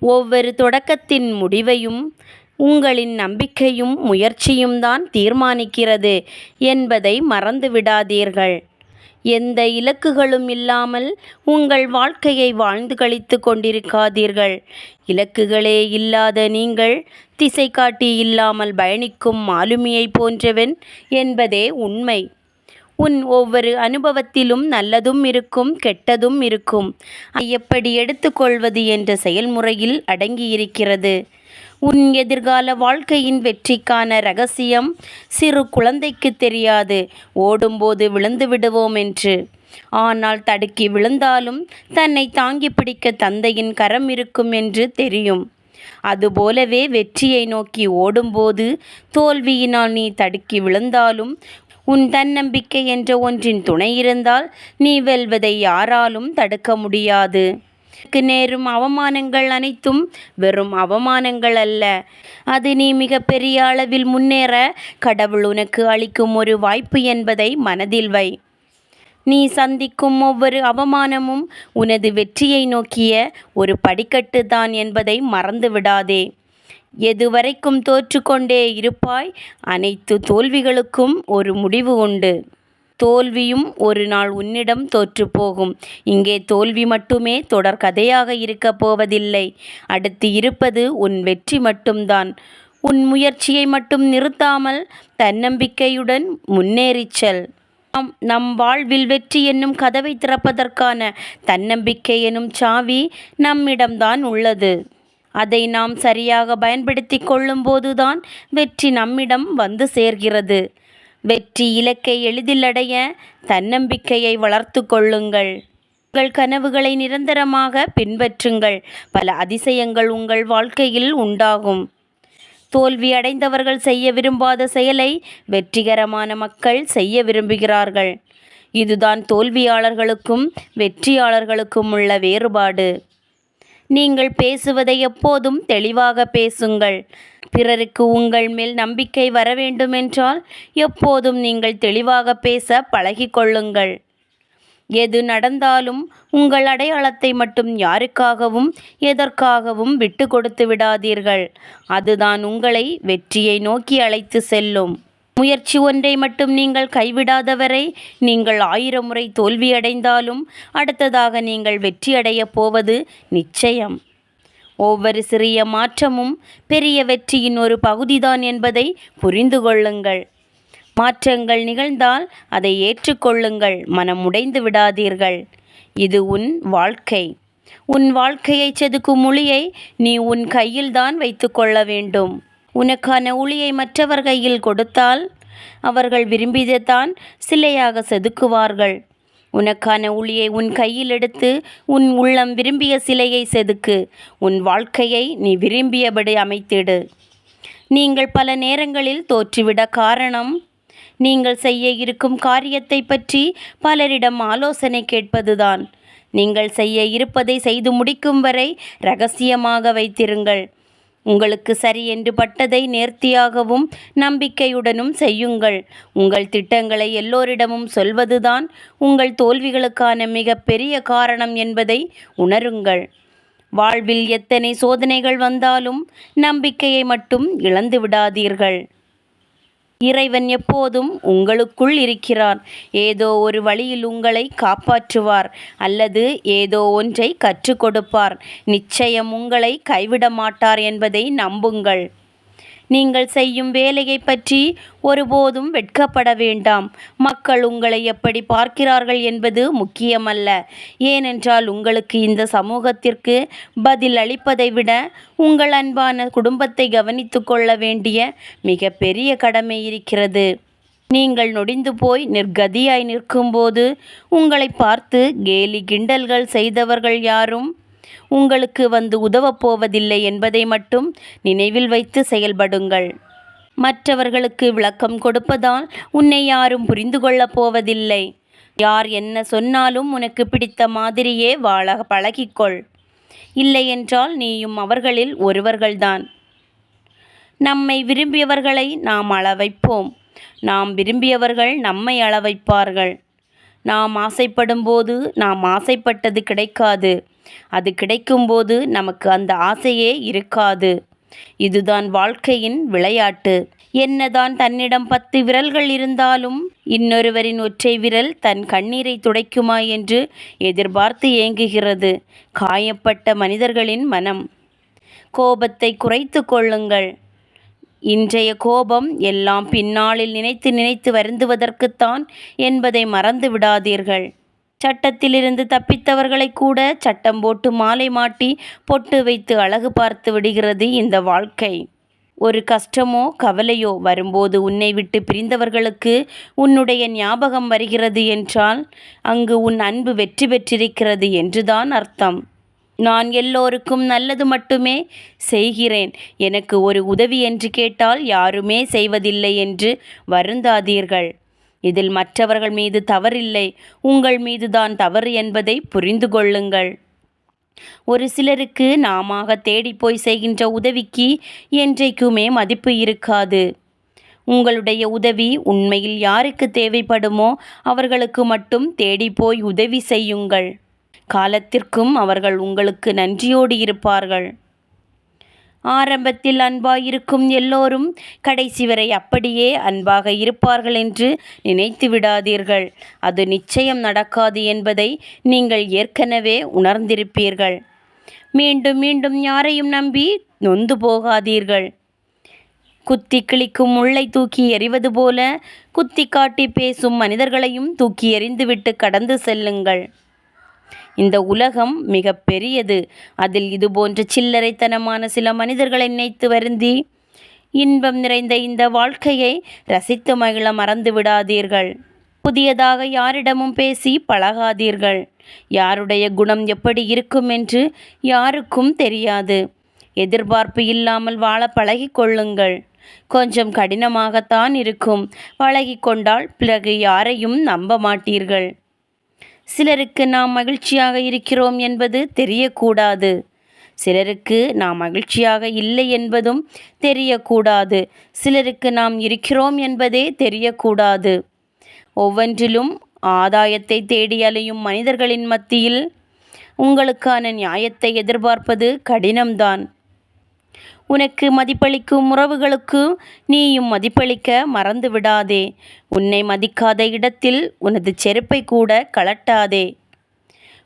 ஒவ்வொரு தொடக்கத்தின் முடிவையும் உங்களின் நம்பிக்கையும் முயற்சியும் தான் தீர்மானிக்கிறது என்பதை மறந்துவிடாதீர்கள். எந்த இலக்குகளும் இல்லாமல் உங்கள் வாழ்க்கையை வாழ்ந்து கழித்து கொண்டிருக்காதீர்கள். இலக்குகளே இல்லாத நீங்கள் திசை காட்டி இல்லாமல் பயணிக்கும் மாலுமியை போன்றவன் என்பதே உண்மை. உன் ஒவ்வொரு அனுபவத்திலும் நல்லதும் இருக்கும் கெட்டதும் இருக்கும். எப்படி எடுத்துக்கொள்வது என்ற செயல்முறையில் அடங்கியிருக்கிறது. உன் எதிர்கால வாழ்க்கையின் வெற்றிக்கான ரகசியம் சிறு குழந்தைக்கு தெரியாது. ஓடும்போது விழுந்து விடுவோம் என்று. ஆனால் தடுக்கி விழுந்தாலும் தன்னை தாங்கி பிடிக்க தந்தையின் கரம் இருக்கும் என்று தெரியும். அதுபோலவே வெற்றியை நோக்கி ஓடும்போது தோல்வியினால் நீ தடுக்கி விழுந்தாலும் உன் தன்னம்பிக்கை என்ற ஒன்றின் துணை இருந்தால் நீ வெல்வதை யாராலும் தடுக்க முடியாது. உனக்கு நேரும் அவமானங்கள் அனைத்தும் வெறும் அவமானங்கள் அல்ல. அது நீ மிக பெரிய அளவில் முன்னேற கடவுள் உனக்கு அளிக்கும் ஒரு வாய்ப்பு என்பதை மனதில் வை. நீ சந்திக்கும் ஒவ்வொரு அவமானமும் உனது வெற்றியை நோக்கிய ஒரு படிக்கட்டு தான் என்பதை மறந்து விடாதே எதுவரைக்கும் தோற்றுக்கொண்டே இருப்பாய்? அனைத்து தோல்விகளுக்கும் ஒரு முடிவு உண்டு. தோல்வியும் ஒரு நாள் உன்னிடம் தோற்றுப்போகும். இங்கே தோல்வி மட்டுமே தொடர் கதையாக இருக்கப் போவதில்லை. அடுத்து இருப்பது உன் வெற்றி மட்டும்தான். உன் முயற்சியை மட்டும் நிறுத்தாமல் தன்னம்பிக்கையுடன் முன்னேறிச்சல் நம் நம் வாழ்வில் வெற்றி என்னும் கதவை திறப்பதற்கான தன்னம்பிக்கை எனும் சாவி நம்மிடம்தான் உள்ளது. அதை நாம் சரியாக பயன்படுத்தி கொள்ளும்போதுதான் வெற்றி நம்மிடம் வந்து சேர்கிறது. வெற்றி இலக்கை எளிதில் அடைய தன்னம்பிக்கையை வளர்த்து கொள்ளுங்கள். உங்கள் கனவுகளை நிரந்தரமாக பின்பற்றுங்கள். பல அதிசயங்கள் உங்கள் வாழ்க்கையில் உண்டாகும். தோல்வி அடைந்தவர்கள் செய்ய விரும்பாத செயலை வெற்றிகரமான மக்கள் செய்ய விரும்புகிறார்கள். இதுதான் தோல்வியாளர்களுக்கும் வெற்றியாளர்களுக்கும் உள்ள வேறுபாடு. நீங்கள் பேசுவதை எப்போதும் தெளிவாக பேசுங்கள். பிறருக்கு உங்கள் மேல் நம்பிக்கை வர வேண்டுமென்றால் எப்போதும் நீங்கள் தெளிவாக பேச பழகிக்கொள்ளுங்கள் எது நடந்தாலும் உங்கள் அடையாளத்தை மட்டும் யாருக்காகவும் எதற்காகவும் விட்டு கொடுத்து விடாதீர்கள். அதுதான் உங்களை வெற்றியை நோக்கி அழைத்து செல்லும். முயற்சி ஒன்றை மட்டும் நீங்கள் கைவிடாதவரை நீங்கள் ஆயிரம் முறை தோல்வியடைந்தாலும் அடுத்ததாக நீங்கள் வெற்றியடையப் போவது நிச்சயம். ஒவ்வொரு சிறிய மாற்றமும் பெரிய வெற்றியின் ஒரு பகுதிதான் என்பதை புரிந்து கொள்ளுங்கள். மாற்றங்கள் நிகழ்ந்தால் அதை ஏற்றுக்கொள்ளுங்கள் மனம் உடைந்து விடாதீர்கள். இது உன் வாழ்க்கை. உன் வாழ்க்கையை செதுக்கும் மொழியை நீ உன் கையில்தான் வைத்து கொள்ள வேண்டும். உனக்கான ஊழியை மற்றவர் கையில் கொடுத்தால் அவர்கள் விரும்பியதைத்தான் சிலையாக செதுக்குவார்கள். உனக்கான ஒளியை உன் கையில் எடுத்து உன் உள்ளம் விரும்பிய சிலையை செதுக்கு. உன் வாழ்க்கையை நீ விரும்பியபடி அமைத்திடு. நீங்கள் பல நேரங்களில் தோற்றுவிட காரணம் நீங்கள் செய்ய இருக்கும் காரியத்தை பற்றி பலரிடம் ஆலோசனை கேட்பதுதான். நீங்கள் செய்ய இருப்பதை செய்து முடிக்கும் வரை ரகசியமாக வைத்திருங்கள். உங்களுக்கு சரி என்று பட்டதை நேர்த்தியாகவும் நம்பிக்கையுடனும் செய்யுங்கள். உங்கள் திட்டங்களை எல்லோரிடமும் சொல்வதுதான் உங்கள் தோல்விகளுக்கான மிகப்பெரிய காரணம் என்பதை உணருங்கள். வாழ்வில் எத்தனை சோதனைகள் வந்தாலும் நம்பிக்கையை மட்டும் இழந்து விடாதீர்கள் இறைவன் எப்போதும் உங்களுக்குள் இருக்கிறார் ஏதோ ஒரு வழியில் உங்களை காப்பாற்றுவார் அல்லது ஏதோ ஒன்றை கற்றுக் கொடுப்பார். நிச்சயம் உங்களை கைவிட மாட்டார் என்பதை நம்புங்கள். நீங்கள் செய்யும் வேலையை பற்றி ஒருபோதும் வெட்கப்பட வேண்டாம். மக்கள் உங்களை எப்படி பார்க்கிறார்கள் என்பது முக்கியமல்ல. ஏனென்றால் உங்களுக்கு இந்த சமூகத்திற்கு பதில் அளிப்பதை விட உங்கள் அன்பான குடும்பத்தை கவனித்து கொள்ள வேண்டிய மிக பெரிய கடமை இருக்கிறது. நீங்கள் நொடிந்து போய் நிர்கதியாய் நிற்கும்போது உங்களை பார்த்து கேலி கிண்டல்கள் செய்தவர்கள் யாரும் உங்களுக்கு வந்து உதவப் போவதில்லை என்பதை மட்டும் நினைவில் வைத்து செயல்படுங்கள். மற்றவர்களுக்கு விளக்கம் கொடுப்பதால் உன்னை யாரும் புரிந்து கொள்ளப் போவதில்லை. யார் என்ன சொன்னாலும் உனக்கு பிடித்த மாதிரியே வாழ பழகிக்கொள். இல்லையென்றால் நீயும் அவர்களில் ஒருவர்கள்தான். நம்மை விரும்பியவர்களை நாம் அளவைப்போம். நாம் விரும்பியவர்கள் நம்மை அளவைப்பார்கள். நாம் நாம் ஆசைப்படும்போது நாம் ஆசைப்பட்டது கிடைக்காது. அது கிடைக்கும்போது நமக்கு அந்த ஆசையே இருக்காது. இதுதான் வாழ்க்கையின் விளையாட்டு. என்னதான் தன்னிடம் பத்து விரல்கள் இருந்தாலும் இன்னொருவரின் ஒற்றை விரல் தன் கண்ணீரை துடைக்குமா என்று எதிர்பார்த்து ஏங்குகிறது காயப்பட்ட மனிதர்களின் மனம். கோபத்தை குறைத்து கொள்ளுங்கள். இன்றைய கோபம் எல்லாம் பின்னாளில் நினைத்து நினைத்து வருந்துவதற்குத்தான் என்பதை மறந்து விடாதீர்கள். சட்டத்திலிருந்து தப்பித்தவர்களை கூட சட்டம் போட்டு மாலை மாட்டி பொட்டு வைத்து அழகு பார்த்து விடுகிறது இந்த வாழ்க்கை. ஒரு கஷ்டமோ கவலையோ வரும்போது உன்னை விட்டு பிரிந்தவர்களுக்கு உன்னுடைய ஞாபகம் வருகிறது என்றால் அங்கு உன் அன்பு வெற்றி பெற்றிருக்கிறது என்றுதான் அர்த்தம். நான் எல்லோருக்கும் நல்லது மட்டுமே செய்கிறேன். எனக்கு ஒரு உதவி என்று கேட்டால் யாருமே செய்வதில்லை என்று வருந்தாதீர்கள். இதில் மற்றவர்கள் மீது தவறில்லை. உங்கள் மீதுதான் தவறு என்பதை புரிந்து கொள்ளுங்கள். ஒரு சிலருக்கு நாம தேடிப்போய் செய்கின்ற உதவிக்கு என்றைக்குமே மதிப்பு இருக்காது. உங்களுடைய உதவி உண்மையில் யாருக்கு தேவைப்படுமோ அவர்களுக்கு மட்டும் தேடிப்போய் உதவி செய்யுங்கள். காலத்திற்கும் அவர்கள் உங்களுக்கு நன்றியோடு இருப்பார்கள். ஆரம்பத்தில் அன்பாயிருக்கும் எல்லோரும் கடைசி வரை அப்படியே அன்பாக இருப்பார்கள் என்று நினைத்து விடாதீர்கள். அது நிச்சயம் நடக்காது என்பதை நீங்கள் ஏற்கனவே உணர்ந்திருப்பீர்கள். மீண்டும் மீண்டும் யாரையும் நம்பி நொந்து போகாதீர்கள். குத்தி கிழிக்கும் முள்ளை தூக்கி எறிவது போல குத்தி காட்டி பேசும் மனிதர்களையும் தூக்கி எறிந்துவிட்டு கடந்து செல்லுங்கள். இந்த உலகம் மிக பெரியது. அதில் இதுபோன்ற சில்லறைத்தனமான சில மனிதர்களை நினைத்து வருந்தி இன்பம் நிறைந்த இந்த வாழ்க்கையை ரசித்து மகிழ மறந்து விடாதீர்கள். புதியதாக யாரிடமும் பேசி பழகாதீர்கள். யாருடைய குணம் எப்படி இருக்கும் என்று யாருக்கும் தெரியாது. எதிர்பார்ப்பு இல்லாமல் வாழ பழகி கொள்ளுங்கள். கொஞ்சம் கடினமாகத்தான் இருக்கும். பழகி கொண்டால் பிறகு யாரையும் நம்ப மாட்டீர்கள். சிலருக்கு நாம் மகிழ்ச்சியாக இருக்கிறோம் என்பது தெரியக்கூடாது. சிலருக்கு நாம் மகிழ்ச்சியாக இல்லை என்பதும் தெரியக்கூடாது. சிலருக்கு நாம் இருக்கிறோம் என்பதே தெரியக்கூடாது. ஒவ்வொன்றிலும் ஆதாயத்தை தேடி அலையும் மனிதர்களின் மத்தியில் உங்களுக்கான நியாயத்தை எதிர்பார்ப்பது கடினம்தான். உனக்கு மதிப்பளிக்கும் உறவுகளுக்கு நீயும் மதிப்பளிக்க மறந்து விடாதே உன்னை மதிக்காத இடத்தில் உனது செருப்பை கூட கலட்டாதே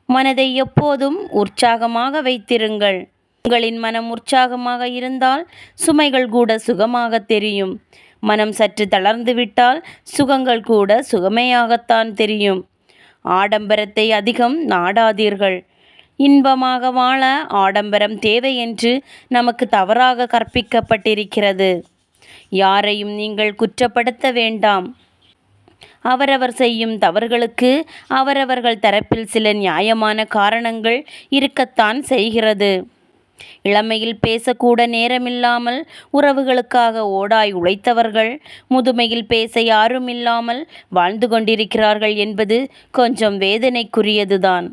மனதை எப்போதும் உற்சாகமாக வைத்திருங்கள். உங்களின் மனம் உற்சாகமாக இருந்தால் சுமைகள் கூட சுகமாக தெரியும். மனம் சற்று தளர்ந்து விட்டால் சுகங்கள் கூட சுகமையாகத்தான் தெரியும். ஆடம்பரத்தை அதிகம் நாடாதீர்கள். இன்பமாக வாழ ஆடம்பரம் தேவை என்று நமக்கு தவறாக கற்பிக்கப்பட்டிருக்கிறது. யாரையும் நீங்கள் குற்றப்படுத்த வேண்டாம். அவரவர் செய்யும் தவறுகளுக்கு அவரவர்கள் தரப்பில் சில நியாயமான காரணங்கள் இருக்கத்தான் செய்கிறது. இளமையில் பேசக்கூட நேரமில்லாமல் உறவுகளுக்காக ஓடாய் உழைத்தவர்கள் முதுமையில் பேச யாரும் இல்லாமல் வாழ்ந்து கொண்டிருக்கிறார்கள் என்பது கொஞ்சம் வேதனைக்குரியதுதான்.